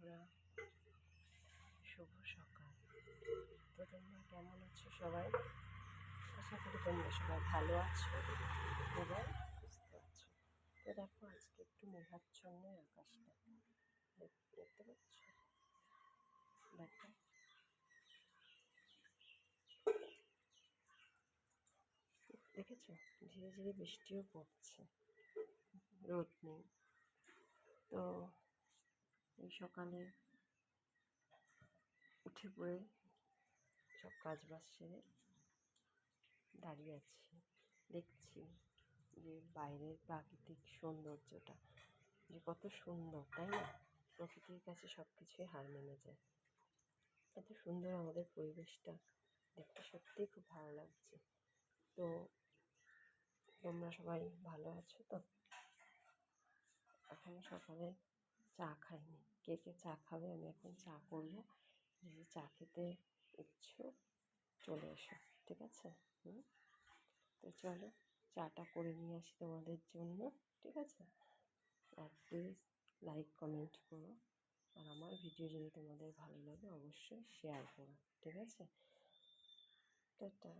বন্ধুরা, শুভ সকাল। তো তোমরা কেমন আছো সবাই? আশা করি তোমরা সবাই ভালো আছো এবং সুস্থ আছো। তো দেখো, আজকে একটু মেঘাচ্ছন্ন আকাশটা। দেখতে পাচ্ছ? দেখো। দেখেছ? ধীরে ধীরে বৃষ্টিও পড়ছে। রোদ নেই। সকালে উঠে পড়ে সব কাজ বাজ সেরে দাঁড়িয়ে আছি। দেখছি যে বাইরের প্রাকৃতিক সৌন্দর্যটা যে কত সুন্দর, তাই না? প্রকৃতির কাছে সব কিছুই হার মেনে যায়। এত সুন্দর আমাদের পরিবেশটা। দেখতে সত্যিই খুব ভালো লাগছে। তো তোমরা সবাই ভালো আছো তো? এখন সকালে চা খাইনি। কে কে চা খাবে আমি এখন চা করব। যদি চা খেতে ইচ্ছুক চলে এসো, ঠিক আছে? হুম? তো চলো, চাটা করে নিয়ে আসি তোমাদের জন্য, ঠিক আছে? আর প্লিজ লাইক কমেন্ট করো। আর আমার ভিডিও যদি তোমাদের ভালো লাগে, অবশ্যই শেয়ার করো, ঠিক আছে? টাটা।